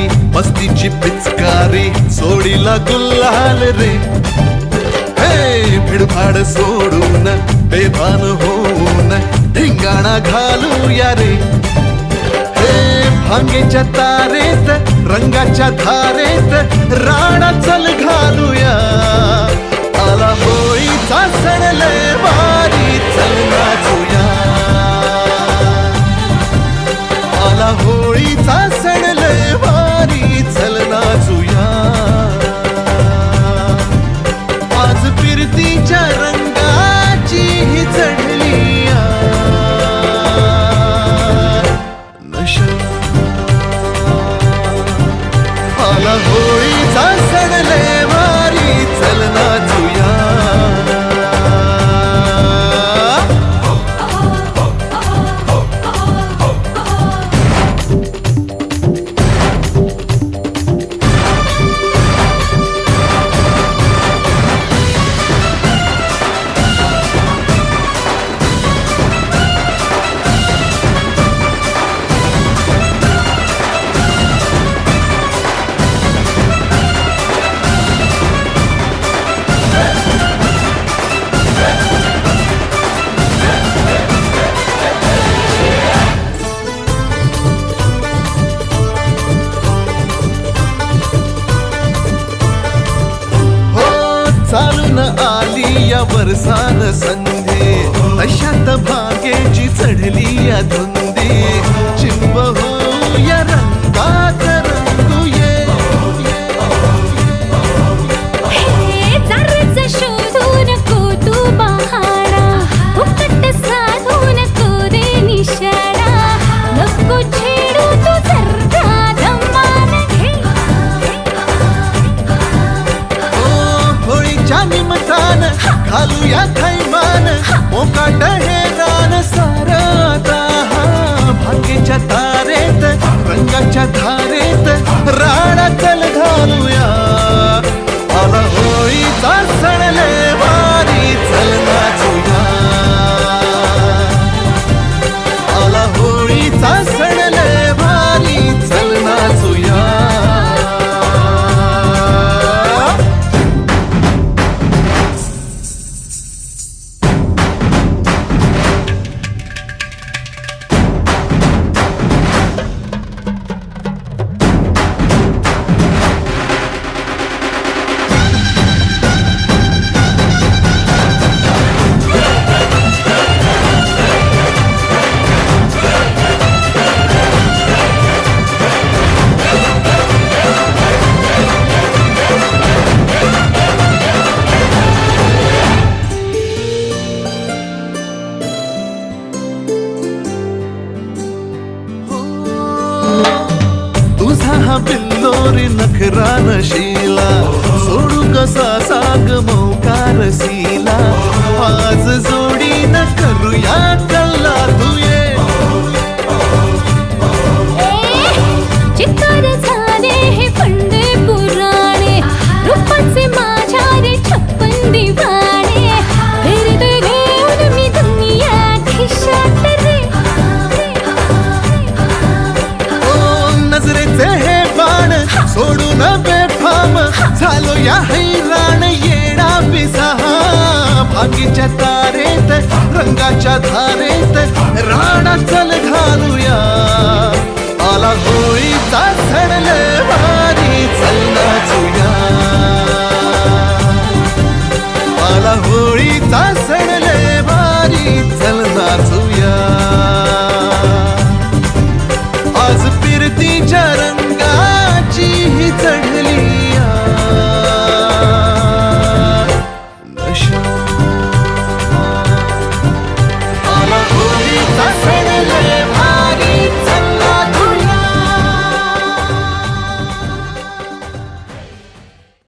मस्तीची पिचकारी सोडीला गुल्हाल रे. हे भिडभाड सोडून बेभान होऊन धिंगाणा घालूया रे. हे भांगेच्या तारेत रंगाच्या धारेत राणा चल घालूया. आला होळीचा सण वरसान संधे अशात भाग्याची चढली या निमतान घालूया थैमान मोकाट हे रान सारता भाग्यच्या हा बिल्लोरी नखरा नशीला सोडू कसा साग मौकार सीला आज जो झालो या हैराण येणा पिसा. भागीच्या तारेत रंगाच्या धारेत राणा चल घालूया. आला होळीचा सडले वारी चल नाचूया आला होळीचा सडले